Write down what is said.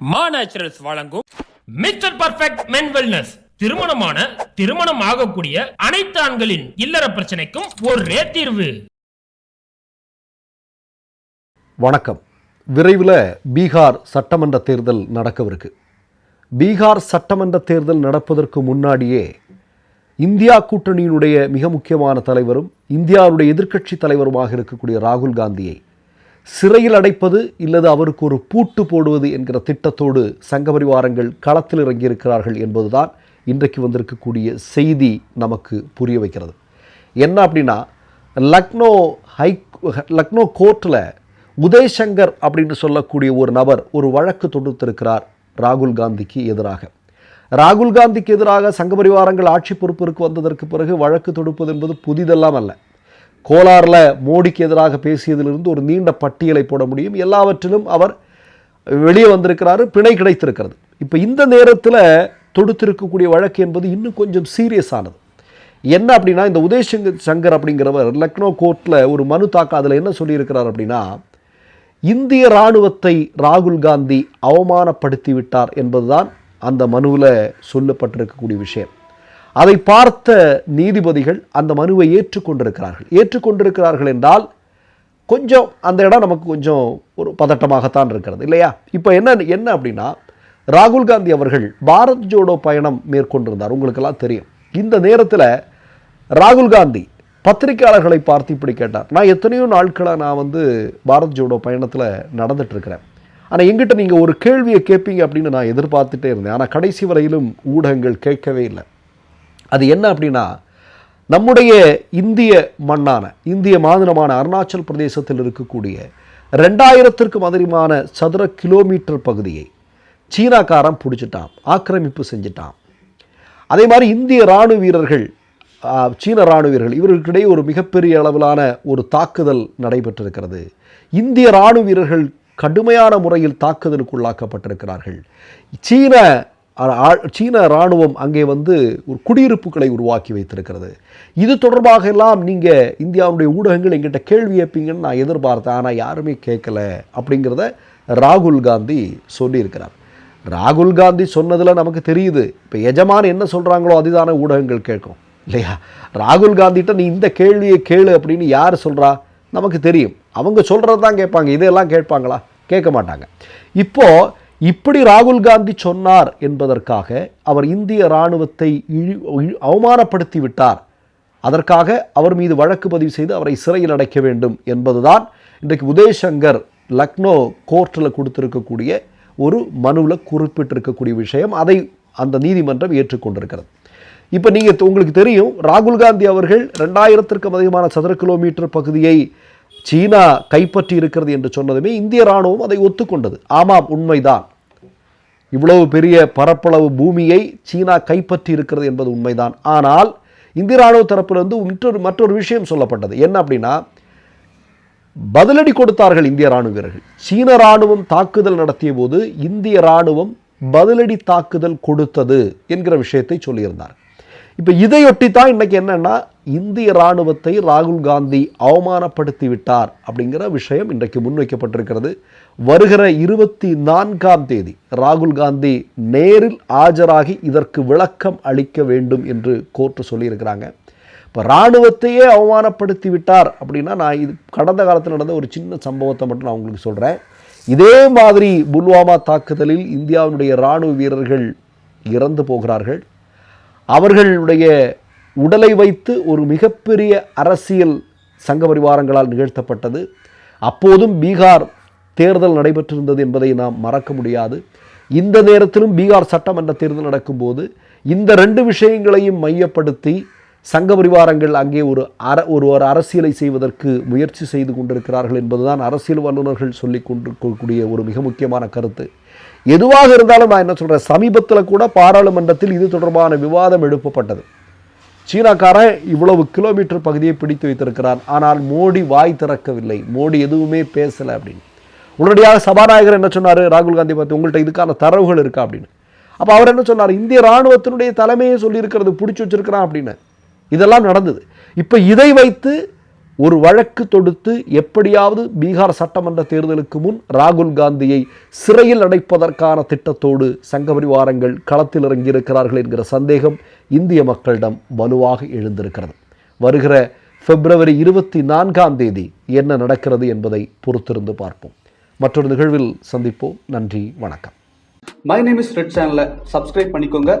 மா நேச்சுரல்ஸ் வழங்கும் mister perfect மென் wellness திருமணமான திருமணம் ஆகக்கூடிய அனைத்து ஆண்களின் இல்லற பிரச்சனைக்கும் ஒரே தீர்வு. வணக்கம். விரைவில் பீகார் சட்டமன்ற தேர்தல் நடக்கவிருக்கு. பீகார் சட்டமன்ற தேர்தல் நடப்பதற்கு முன்னாடியே இந்தியா கூட்டணியினுடைய மிக முக்கியமான தலைவரும் இந்தியாவுடைய எதிர்க்கட்சி தலைவருமாக இருக்கக்கூடிய ராகுல் காந்தியை சிறையில் அடைப்பது இல்லது அவருக்கு ஒரு பூட்டு போடுவது என்கிற திட்டத்தோடு சங்க பரிவாரங்கள் களத்தில் இறங்கியிருக்கிறார்கள் என்பதுதான் இன்றைக்கு வந்திருக்கக்கூடிய செய்தி நமக்கு புரிய வைக்கிறது. என்ன அப்படின்னா லக்னோ ஹை லக்னோ கோர்ட்டில் உதய்சங்கர் அப்படின்னு சொல்லக்கூடிய ஒரு நபர் ஒரு வழக்கு தொடுத்திருக்கிறார் ராகுல் காந்திக்கு எதிராக. ராகுல் காந்திக்கு எதிராக சங்க பரிவாரங்கள் ஆட்சி பொறுப்பிற்கு வந்ததற்கு பிறகு வழக்கு தொடுப்பது என்பது புதிதெல்லாம் அல்ல. கோலாரில் மோடிக்கு எதிராக பேசியதிலிருந்து ஒரு நீண்ட பட்டியலை போட முடியும். எல்லாவற்றிலும் அவர் வெளியே வந்திருக்கிறாரு பிணை கிடைத்திருக்கிறது. இப்போ இந்த நேரத்தில் தொடுத்திருக்கக்கூடிய வழக்கு என்பது இன்னும் கொஞ்சம் சீரியஸ் ஆனது. என்ன அப்படின்னா இந்த உதயசங்கர் சங்கர் அப்படிங்கிறவர் லக்னோ கோர்ட்டில் ஒரு மனு தாக்க அதில் என்ன சொல்லியிருக்கிறார் அப்படின்னா இந்திய இராணுவத்தை ராகுல் காந்தி அவமானப்படுத்தி விட்டார் என்பதுதான் அந்த மனுவில் சொல்லப்பட்டிருக்கக்கூடிய விஷயம். அதை பார்த்த நீதிபதிகள் அந்த மனுவை ஏற்றுக்கொண்டிருக்கிறார்கள். ஏற்றுக்கொண்டிருக்கிறார்கள் என்றால் கொஞ்சம் அந்த இடம் நமக்கு கொஞ்சம் ஒரு பதட்டமாகத்தான் இருக்கிறது இல்லையா? இப்போ என்ன என்ன அப்படின்னா ராகுல் காந்தி அவர்கள் பாரத் ஜோடோ பயணம் மேற்கொண்டிருந்தார். உங்களுக்கெல்லாம் தெரியும். இந்த நேரத்தில் ராகுல் காந்தி பத்திரிகையாளர்களை பார்த்து இப்படி கேட்டார். நான் எத்தனையோ நாட்களாக நான் வந்து பாரத் ஜோடோ பயணத்தில் நடந்துட்டுருக்கிறேன். ஆனால் எங்கிட்ட நீங்கள் ஒரு கேள்வியை கேட்பீங்க அப்படின்னு நான் எதிர்பார்த்துட்டே இருந்தேன். ஆனால் கடைசி வரையிலும் ஊடகங்கள் கேட்கவே இல்லை. அது என்ன அப்படின்னா நம்முடைய இந்திய மண்ணான இந்திய மாநிலமான அருணாச்சல் பிரதேசத்தில் இருக்கக்கூடிய ரெண்டாயிரத்திற்கும் அதிகமான சதுர கிலோமீட்டர் பகுதியை சீனாக்காரன் பிடிச்சிட்டான் ஆக்கிரமிப்பு செஞ்சிட்டான். அதே மாதிரி இந்திய இராணுவ வீரர்கள் சீன இராணுவ வீரர்கள் இவர்களுக்கிடையே ஒரு மிகப்பெரிய அளவிலான ஒரு தாக்குதல் நடைபெற்றிருக்கிறது. இந்திய இராணுவ வீரர்கள் கடுமையான முறையில் தாக்குதலுக்கு உள்ளாக்கப்பட்டிருக்கிறார்கள் சீன சீன இராணுவம் அங்கே வந்து ஒரு குடியிருப்புகளை உருவாக்கி வைத்திருக்கிறது. இது தொடர்பாக எல்லாம் நீங்கள் இந்தியாவுடைய ஊடகங்கள் எங்கிட்ட கேள்வி கேட்பீங்கன்னு நான் எதிர்பார்த்தேன். ஆனால் யாருமே கேட்கல அப்படிங்கிறத ராகுல் காந்தி சொல்லியிருக்கிறார். ராகுல் காந்தி சொன்னதில் நமக்கு தெரியுது. இப்போ எஜமான் என்ன சொல்கிறாங்களோ அதுதான ஊடகங்கள் கேட்கும். இல்லையா? ராகுல் காந்திகிட்ட நீ இந்த கேள்வியை கேளு அப்படின்னு யார் சொல்கிறா நமக்கு தெரியும். அவங்க சொல்கிறது தான் கேட்பாங்க. இதெல்லாம் கேட்பாங்களா? கேட்க மாட்டாங்க. இப்போ இப்படி ராகுல் காந்தி சொன்னார் என்பதற்காக அவர் இந்திய இராணுவத்தை அவமானப்படுத்தி விட்டார். அதற்காக அவர் மீது வழக்கு பதிவு செய்து அவரை சிறையில் அடைக்க வேண்டும் என்பதுதான் இன்றைக்கு உதயசங்கர் லக்னோ கோர்ட்டில் கொடுத்திருக்கக்கூடிய ஒரு மனுவில் குறிப்பிட்டிருக்கக்கூடிய விஷயம். அதை அந்த நீதிமன்றம் ஏற்றுக்கொண்டிருக்கிறது. இப்போ நீங்கள் உங்களுக்கு தெரியும் ராகுல் காந்தி அவர்கள் ரெண்டாயிரத்திற்கும் அதிகமான சதுர கிலோமீட்டர் பகுதியை சீனா கைப்பற்றி இருக்கிறது என்று சொன்னதுமே இந்திய இராணுவம் அதை ஒத்துக்கொண்டது. ஆமாம் உண்மைதான். இவ்வளவு பெரிய பரப்பளவு பூமியை சீனா கைப்பற்றி இருக்கிறது என்பது உண்மைதான். ஆனால் இந்திய ராணுவ தரப்பிலிருந்து மற்றொரு மற்றொரு விஷயம் சொல்லப்பட்டது. என்ன அப்படின்னா பதிலடி கொடுத்தார்கள் இந்திய ராணுவ வீரர்கள். சீன ராணுவம் தாக்குதல் நடத்திய போது இந்திய ராணுவம் பதிலடி தாக்குதல் கொடுத்தது என்கிற விஷயத்தை சொல்லியிருந்தார். இப்போ இதையொட்டி தான் இன்னைக்கு என்னென்னா இந்திய ராணுவத்தை ராகுல் காந்தி அவமானப்படுத்திவிட்டார் அப்படிங்கிற விஷயம் இன்றைக்கு முன்வைக்கப்பட்டிருக்கிறது. வருகிற இருபத்தி நான்காம் தேதி ராகுல் காந்தி நேரில் ஆஜராகி இதற்கு விளக்கம் அளிக்க வேண்டும் என்று கோர்ட்டு சொல்லியிருக்கிறாங்க. இப்போ இராணுவத்தையே அவமானப்படுத்தி விட்டார் அப்படின்னா நான் இது கடந்த காலத்தில் நடந்த ஒரு சின்ன சம்பவத்தை மட்டும் நான் உங்களுக்கு சொல்கிறேன் இதே மாதிரி புல்வாமா தாக்குதலில் இந்தியாவினுடைய இராணுவ வீரர்கள் இறந்து போகிறார்கள். அவர்களுடைய உடலை வைத்து ஒரு மிகப்பெரிய அரசியல் சங்க பரிவாரங்களால் நிகழ்த்தப்பட்டது. அப்போதும் பீகார் தேர்தல் நடைபெற்றிருந்தது என்பதை நாம் மறக்க முடியாது. இந்த நேரத்திலும் பீகார் சட்டமன்ற தேர்தல் நடக்கும்போது இந்த ரெண்டு விஷயங்களையும் மையப்படுத்தி சங்க பரிவாரங்கள் அங்கே ஒரு அர ஒரு ஒரு அரசியலை செய்வதற்கு முயற்சி செய்து கொண்டிருக்கிறார்கள் என்பதுதான் அரசியல் வல்லுநர்கள் சொல்லிக் கொண்டிருக்கக்கூடிய ஒரு மிக முக்கியமான கருத்து. எதுவாக இருந்தாலும் நான் என்ன சொல்கிறேன் சமீபத்தில் கூட பாராளுமன்றத்தில் இது தொடர்பான விவாதம் எழுப்பப்பட்டது. சீனாக்காரன் இவ்வளவு கிலோமீட்டர் பகுதியை பிடித்து வைத்திருக்கிறான். ஆனால் மோடி வாய் திறக்கவில்லை. மோடி எதுவுமே பேசலை அப்படின்னு. உடனடியாக சபாநாயகர் என்ன சொன்னார்? ராகுல் காந்தி பார்த்து உங்கள்கிட்ட இதுக்கான தரவுகள் இருக்கா? அப்படின்னு. அப்போ அவர் என்ன சொன்னார்? இந்திய ராணுவத்தினுடைய தலைமையை சொல்லியிருக்கிறது பிடிச்சி வச்சிருக்கிறான் அப்படின்னு. இதெல்லாம் நடந்தது. இப்போ இதை வைத்து ஒரு வழக்கு தொடுத்து எப்படியாவது பீகார் சட்டமன்ற தேர்தலுக்கு முன் ராகுல் காந்தியை சிறையில் அடைப்பதற்கான திட்டத்தோடு சங்கபரிவாரங்கள் களத்தில் இறங்கியிருக்கிறார்கள் என்கிற சந்தேகம் இந்திய மக்களிடம் வலுவாக எழுந்திருக்கிறது. வருகிற பிப்ரவரி இருபத்தி நான்காம் தேதி என்ன நடக்கிறது என்பதை பொறுத்திருந்து பார்ப்போம். மற்றொரு நிகழ்வில் சந்திப்போம். நன்றி வணக்கம். மை நேம் இஸ் ரெட் சேனலை சப்ஸ்கிரைப் பண்ணிக்கோங்க.